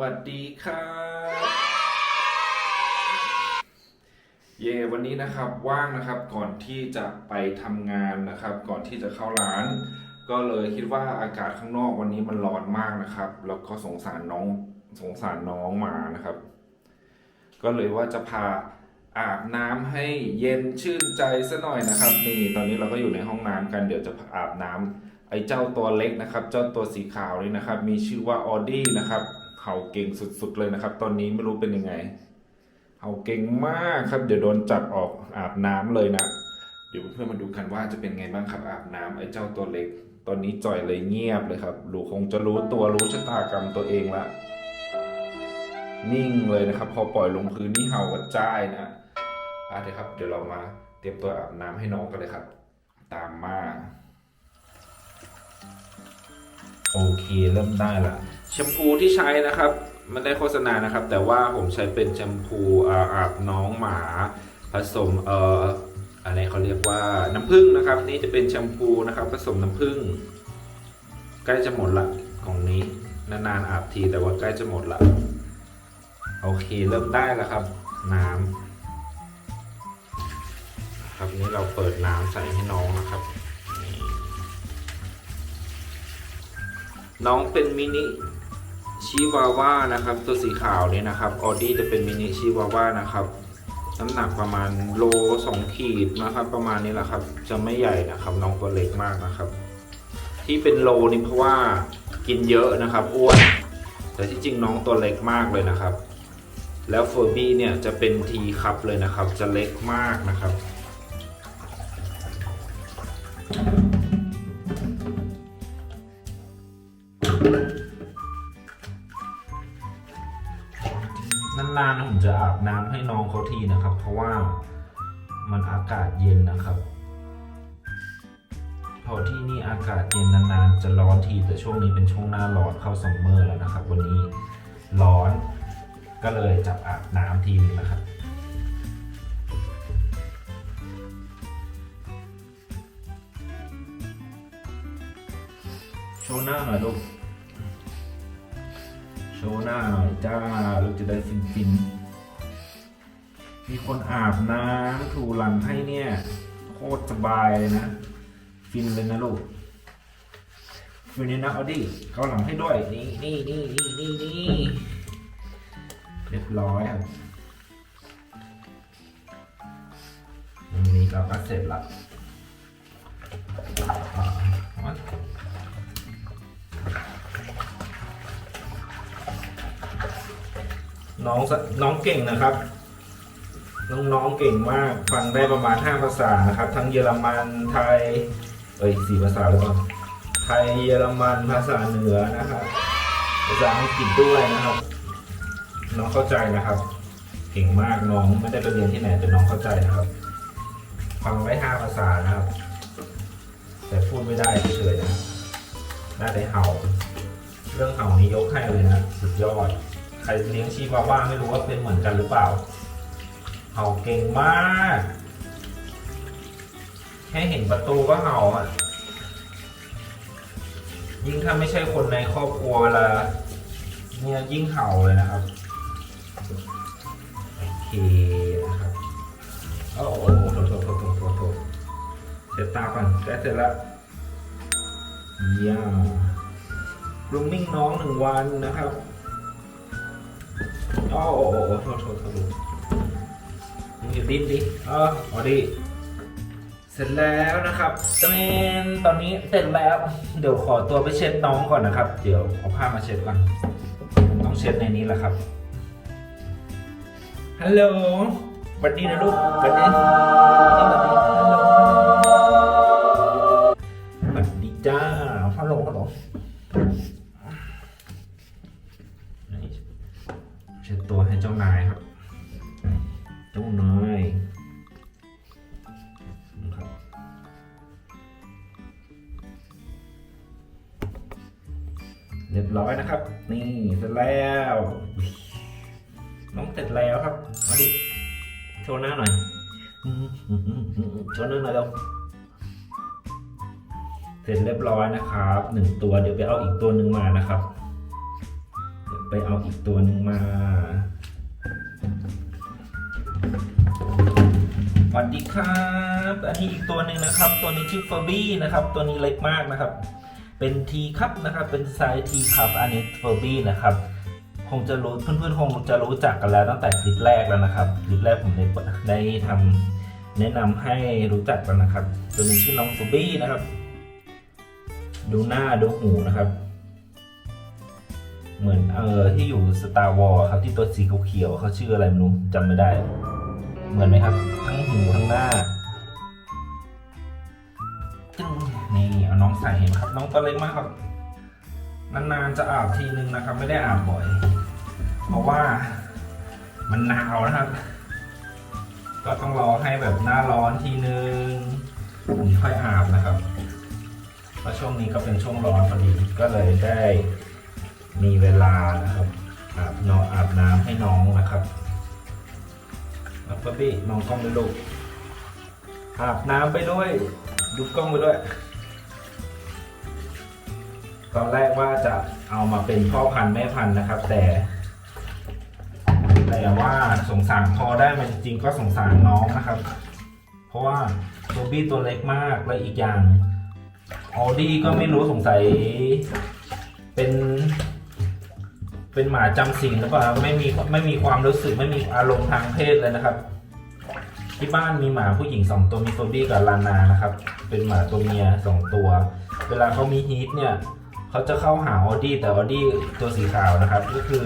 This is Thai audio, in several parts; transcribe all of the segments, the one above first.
วัสดีครับเย่วันนี้นะครับว่างนะครับก่อนที่จะไปทำงานนะครับ ก่อนที่จะเข้าร้าน ก็เลยคิดว่าอากาศข้างนอกวันนี้มันร้อนมากนะครับ แล้วก็สงสารน้องสงสารน้องมานะครับ ก็เลยว่าจะพาอาบน้ำให้เย็นชื่นใจซะหน่อยนะครับ นี่ตอนนี้เราก็อยู่ในห้องน้ำกันเดี๋ยวจะอาบน้ำไอ้เจ้าตัวเล็กนะครับ เจ้าตัวสีขาวนี่นะครับ มีชื่อว่าออดี้นะครับ เห่าเก่งสุดๆเลยนะครับ ตอนนี้ไม่รู้เป็นยังไงเห่าเก่งมากครับ เดี๋ยวโดนจับออกอาบน้ำเลยนะ เดี๋ยวเพื่อนๆมาดูกันว่าจะเป็นไงบ้างครับอาบน้ำไอ้เจ้าตัวเล็ก ตอนนี้จ่อยเลยเงียบเลยครับรู้คงจะรู้ตัวรู้ชะตากรรมตัวเองละ นิ่งเลยนะครับ พอปล่อยลงพื้นนี่เห่ากระจายนะอะเดี๋ยวครับ เดี๋ยวเรามาเตรียมตัวอาบน้ำให้น้องกันเลยครับ ตามมาโอเค เริ่มได้ละ ชมพูที่ใช้นะครับไม่ได้โฆษณานะครับ แต่ว่าผมใช้เป็นแชมพูอาอาบน้องหมา ผสมเอ่ออะไรเขาเรียกว่าน้ำผึ้งนะครับ นี่จะเป็นแชมพูนะครับ ผสมน้ำผึ้งใกล้จะหมดละของนี้นานๆอาบทีแต่ว่าใกล้จะหมดละโอเคเริ่มได้แล้วครับ น้ำครับนี้เราเปิดน้ำใส่ให้น้องนะครับน้องเป็นมินิ ชิวาว่านะครับ ตัวสีขาวนี้นะครับออดี้จะเป็นมินิชิวาว่านะครับ น้ำหนักประมาณโลสองขีดนะครับ ประมาณนี้แหละครับ จะไม่ใหญ่นะครับ น้องตัวเล็กมากนะครับ ที่เป็นโลนี่เพราะว่ากินเยอะนะครับอ้วนแต่ที่จริงน้องตัวเล็กมากเลยนะครับ แล้วเฟอร์บี้เนี่ยจะเป็นทีคัพเลยนะครับ จะเล็กมากนะครับ นานๆผมจะอาบน้ำให้น้องเขาทีนะครับ เพราะว่ามันอากาศเย็นนะครับพอที่นี่อากาศเย็นนานๆจะร้อนทีแต่ช่วงนี้เป็นช่วงหน้าร้อนเข้าซัมเมอร์แล้วนะครับ วันนี้ร้อนก็เลยจับอาบน้ำทีนึงนะครับโชว์หน้าหน่อยลูก ว์หน้าหน่อยจ้าลูกจะได้ฟินฟินๆ มีคนอาบน้ำถูหลังให้เนี่ย โคตรสบายเลยนะ ฟินเลยนะลูกฟินเลยนะเอาดิเขาหลังให้ด้วย นี่นี่นี่นี่นี่นี่เรียบร้อยครับนนี้เราก็เสร็จละ น้องน้องเก่งนะครับ น้องน้องเก่งมากฟังได้ประมาณ5ภาษานะครับ ทั้งเยอรมันไทย เอ้ยสี่ภาษาหรือเปล่าไทยเยอรมันภาษาเหนือนะครับภาษาอังกฤษด้วยนะครับ น้องเข้าใจนะครับ เก่งมากน้องไม่ได้ไปเรียนที่ไหนแต่น้องเข้าใจนะครับฟังได้ห้าภาษานะครับ แต่พูดไม่ได้เฉยๆนะได้แต่เห่า เรื่องเห่านี้ยกให้เลยนะสุดยอด ใครเลี้ยงชีวาว่าไม่รู้ว่าเป็นเหมือนกันหรือเปล่าเห่าเก่งมาก แค่เห็นประตูก็เห่าอะ ยิ่งถ้าไม่ใช่คนในครอบครัวเวลาเนี่ยยิ่งเห่าเลยนะครับโอเคนะครับโอ้โหโถโถโถโถโถโถเสร็จตาก่อนได้เสร็จแล้วเยี่ยมรูมมิ่งน้องหนึ่งวันนะครับ โอ้โหโทษโทษโทษมึงอย่าดิ้นดิเออพอดีเสร็จแล้วนะครับเตนตอนนี้เสร็จแล้ว เดี๋ยวขอตัวไปเช็ดน้องก่อนนะครับ เดี๋ยวเอาผ้ามาเช็ดก่อนต้องเช็ดในนี้แหละครับ ฮัลโหลสวัสดีนะลูกสวัสดีสวัสดีสวัสดีฮัลโหลสวัสดีจ้า เจ้านายครับเจ้านายนะครับเรียบร้อยนะครับ นี่เสร็จแล้วน้องเสร็จแล้วครับมาดิโชว์หน้าหน่อยโชว์หน้าหน่อยเร็วเสร็จเรียบร้อยนะครับหนึ่งตัวเดี๋ยวไปเอาอีกตัวหนึ่งมานะครับเรียบไปเอาอีกตัวหนึ่งมา วัสดีครับ อันนี้อีกตัวหนึ่งนะครับ ตัวนี้ชื่อเฟอร์บี้นะครับ ตัวนี้เล็กมากนะครับ เป็นทีคัพนะครับ เป็นไซส์ทีคัพอันนี้เฟอร์บี้นะครับ คงจะรู้เพื่อนๆคงจะรู้จักกันแล้วตั้งแต่คลิปแรกแล้วนะครับ คลิปแรกผมได้ได้ทำแนะนำให้รู้จักกันนะครับ ตัวนี้ชื่อน้องเฟอร์บี้นะครับ ดูหน้าดูหูนะครับ เหมือนเออที่อยู่สตาร์วอลครับที่ตัวสีเขียวเขาชื่ออะไรไม่รู้จำไม่ได้ เหมือนไหมครับ ทั้งหูทั้งหน้าจึ้งนี่เอาน้องใส่เห็นไหมครับ น้องตัวเล็กมากครับนานๆจะอาบทีนึงนะครับ ไม่ได้อาบบ่อย เพราะว่ามันหนาวนะครับ ก็ต้องรอให้แบบหน้าร้อนทีนึงถึงค่อยอาบนะครับเพราะช่วงนี้ก็เป็นช่วงร้อนพอดีก็เลยได้มีเวลานะครับอาบนอนอาบน้ำให้น้องนะครับ แล้วก็บี้น้องกล้องไปลูกอาบน้ำไปด้วย ดูกล้องไปด้วย ตอนแรกว่าจะเอามาเป็นพ่อพันธุ์แม่พันธุ์นะครับ แต่ แต่ว่าสงสารพอได้มันจริงๆก็สงสารน้องนะครับ เพราะว่าตัวบี้ตัวเล็กมากและอีกอย่างออดี้ก็ไม่รู้สงสัยเป็น เป็นหมาจำศีลหรือเปล่าไม่มีไม่มีความรู้สึกไม่มีอารมณ์ทางเพศเลยนะครับ ที่บ้านมีหมาผู้หญิงสองตัวมีโฟบี้กับลานานะครับ เป็นหมาตัวเมียสองตัว เวลาเขามีฮีทเนี่ยเขาจะเข้าหาออดี้แต่ออดี้ตัวสีขาวนะครับ ก็คือ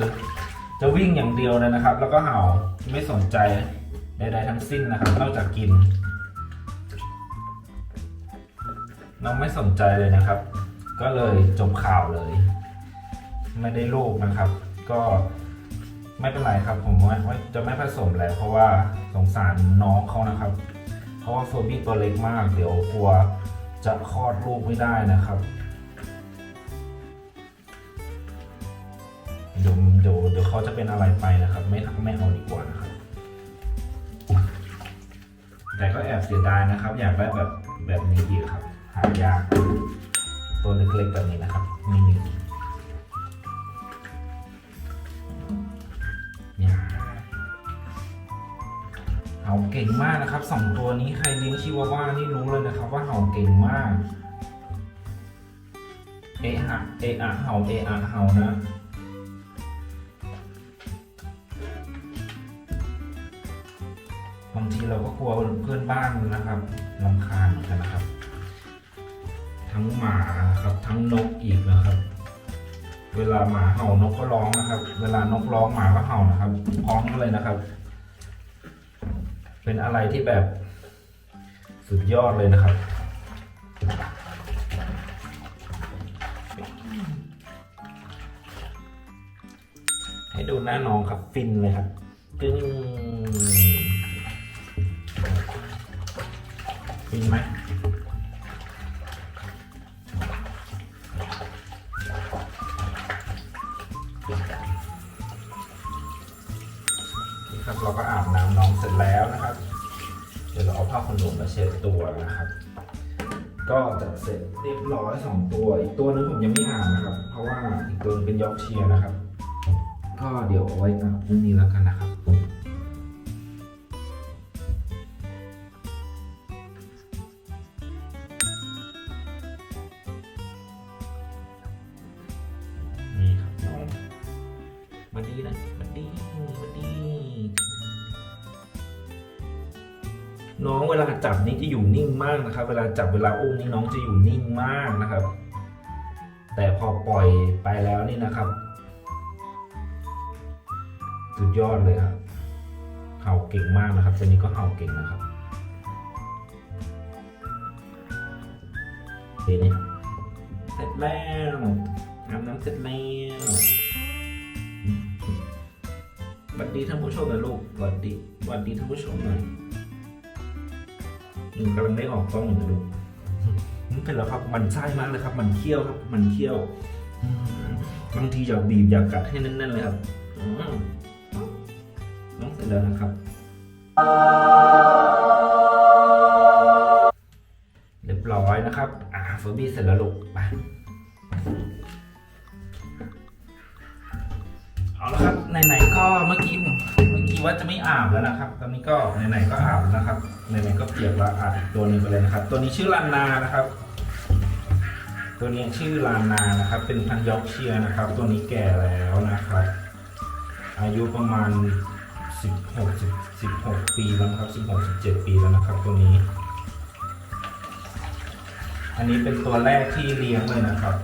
จะวิ่งอย่างเดียวเลยนะครับ แล้วก็เห่าไม่สนใจใดๆทั้งสิ้นนะครับ นอกจากกิน น้องไม่สนใจเลยนะครับ ก็เลยจบข่าวเลย ไม่ได้ลูกนะครับ ก็ไม่เป็นไรครับ ผมว่าจะไม่ผสมแล้วเพราะว่าสงสารน้องเขานะครับ เพราะว่าโฟบี้ตัวเล็กมาก เดี๋ยวกลัวจะคลอดลูกไม่ได้นะครับเดี๋ยวเดี๋ยวเดี๋ยวเขาจะเป็นอะไรไปนะครับ ไม่ไม่เอาดีกว่านะครับ แต่ก็แอบเสียดายนะครับ อยากได้แบบแบบนี้อีกครับ หายาก ตัวเล็กๆแบบนี้นะครับนี่ เห่าเก่งมากนะครับสองตัวนี้ใครเลี้ยงชิวาว่านี่รู้เลยนะครับ ว่าเห่าเก่งมาก เอะอะเอะอะเห่าเอะอะเห่านะบางทีเราก็กลัวเพื่อนบ้านนะครับลำคาญเหมือนกันนะครับ ทั้งหมาครับทั้งนกอีกนะครับ เวลาหมาเห่านกก็ร้องนะครับ เวลานกร้องหมาก็เห่านะครับ พร้อมกันเลยนะครับ เป็นอะไรที่แบบสุดยอดเลยนะครับ ให้ดูหน้าน้องครับฟินเลยครับตึ้งฟินไหม มาเช็ดตัวนะครับ ก็จะเสร็จเรียบร้อยสองตัว อีกตัวนึงผมยังไม่อ่านนะครับ เพราะว่าอีกตัวนึงเป็นยอร์กเชียร์นะครับ ก็เดี๋ยวเอาไว้นะพรุ่งนี้แล้วกันนะครับ น้องเวลาจับนี่จะอยู่นิ่งมากนะครับ เวลาจับเวลาอุ้มนี่น้องจะอยู่นิ่งมากนะครับ แต่พอปล่อยไปแล้วนี่นะครับ สุดยอดเลยครับเห่าเก่งมากนะครับตัวนี้ก็เห่าเก่งนะครับเห็นไหมเสร็จแล้วอาบน้ำเสร็จแล้วสวัสดีท่านผู้ชมนะลูกสวัสดีสวัสดีท่านผู้ชมหน่อย อืมกำลังได้ออกกล้องอยู่นะลูกนี่เป็นแล้วครับ มันไส้มากเลยครับ มันเคี้ยวครับ มันเคี้ยวอืมบางทีอยากบีบอยากกัดให้แน่นๆเลยครับอืมน้องเสร็จแล้วนะครับ เรียบร้อยนะครับ อ่าเฟอร์บี้เสร็จแล้วลูกไปก็เมื่อกี้ผมเมื่อกี้ ว่าจะไม่อาบแล้วนะครับ ตอนนี้ก็ไหนๆก็อาบแล้วนะครับไหนๆก็เปียกแล้วอาบอีกตัวนึงไปเลยนะครับ ตัวนี้ชื่อลานานะครับ ตัวนี้ชื่อลานานะครับ เป็นพันยอกเชียนะครับ ตัวนี้แก่แล้วนะครับ อายุประมาณ 16 16 ปีแล้วครับ 16 17 ปีแล้วนะครับ ตัวนี้ อันนี้เป็นตัวแรกที่เลี้ยงเลยนะครับ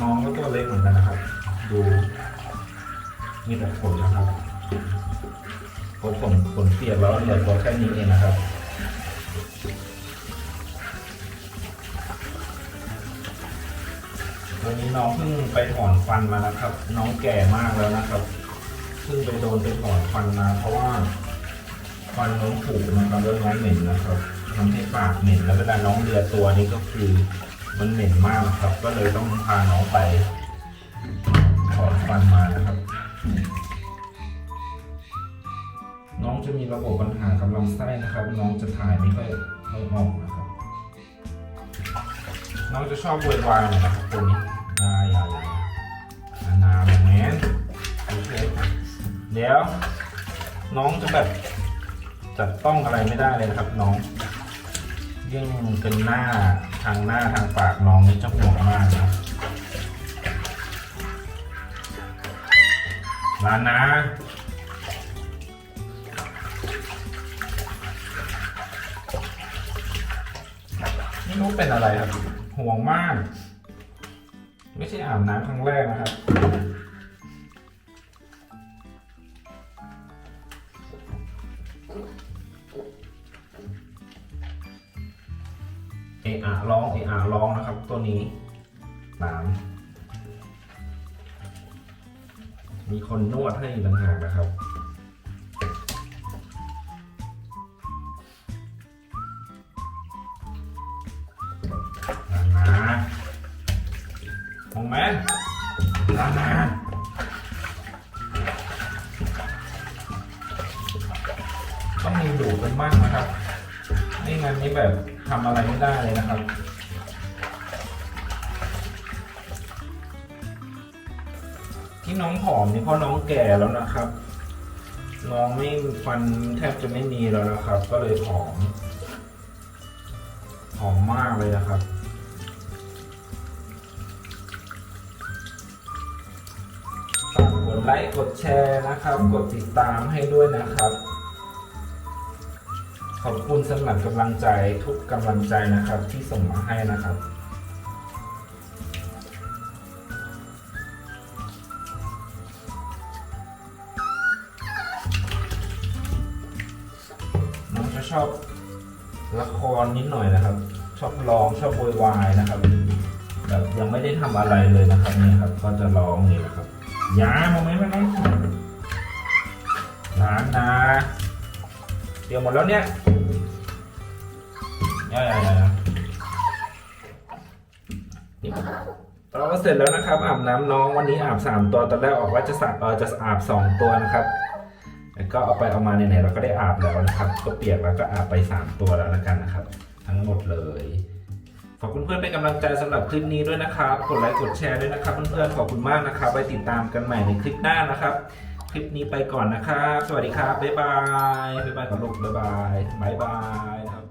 น้องก็ตัวเล็กเหมือนกันนะครับ ดู มีแต่ขนนะครับขนผมขนเปียกแล้วเหลือตัวแค่นี้เองนะครับวันนี้น้องเพิ่งไปถอนฟันมานะครับ น้องแก่มากแล้วนะครับเพิ่งไปโดนไปถอนฟันมา เพราะว่าฟันน้องผุนะครับแล้วน้องเหม็นนะครับทำให้ปากเหม็นแล้วเวลาน้องเลียตัวนี้ก็คือมันเหม็นมากครับ ก็เลยต้องพาน้องไปถอนฟันมานะครับ น้องจะมีระบบปัญหากับลำไส้นะครับ น้องจะถ่ายไม่ค่อยไม่ออกนะครับ น้องจะชอบวยวายน่อยนะครับตัวนี้นายอย่าอย่าอย่านานาแบบนี้โอเคเดี๋ยว น้องจะแบบจับต้องอะไรไม่ได้เลยนะครับ น้องยิ่งเป็นหน้าทางหน้าทางปากน้องนี่จะห่วงมากนะ ลานาไม่รู้เป็นอะไรครับ ห่วงมาก ไม่ใช่อาบน้ำครั้งแรกนะครับเอะอะร้องเอะอะร้องนะครับ ตัวนี้หนา มีคนนวดให้ต่างหากนะครับลานาหงแมนลานาต้องมีดูกันบ้างนะครับ ไม่งั้นนี่แบบทำอะไรไม่ได้เลยนะครับ ที่น้องผอมนี่เพราะน้องแก่แล้วนะครับ น้องไม่ฟันแทบจะไม่มีแล้วนะครับ ก็เลยผอมหอมมากเลยนะครับฝากกดไลค์กดแชร์นะครับ กดติดตามให้ด้วยนะครับ ขอบคุณสำหรับกำลังใจทุกกำลังใจนะครับที่ส่งมาให้นะครับ องจะชอบละครนิดหน่อยนะครับ ชอบร้องชอบโวยวายนะครับแบบยังไม่ได้ทำอะไรเลยนะครับเนี่ยครับ ก็จะร้องนี่แหละครับยาโมเมนต์ไม่ต้องนานนะเดี๋ยวหมดแล้วเนี่ยอย่าอย่ายายเราก็เสร็จแล้วนะครับอาบน้ำน้องวันนี้อาบสามตัวตอนแรกออกว่าจะสระจะอาบสองตัวนะครับ แล้วก็เอาไปเอามาไหนๆเราก็ได้อาบแล้วนะครับ ก็เปียกแล้วก็อาบไป 3 ตัวแล้วละกันนะครับ ทั้งหมดเลยขอบคุณเพื่อนเป็นกำลังใจสำหรับคลิปนี้ด้วยนะครับ กดไลค์กดแชร์ด้วยนะครับ เพื่อนๆขอบคุณมากนะครับไว้ติดตามกันใหม่ในคลิปหน้านะครับ คลิปนี้ไปก่อนนะครับ สวัสดีครับบ๊ายบายบ๊ายบายกับลูกบ๊ายบายบ๊ายบาย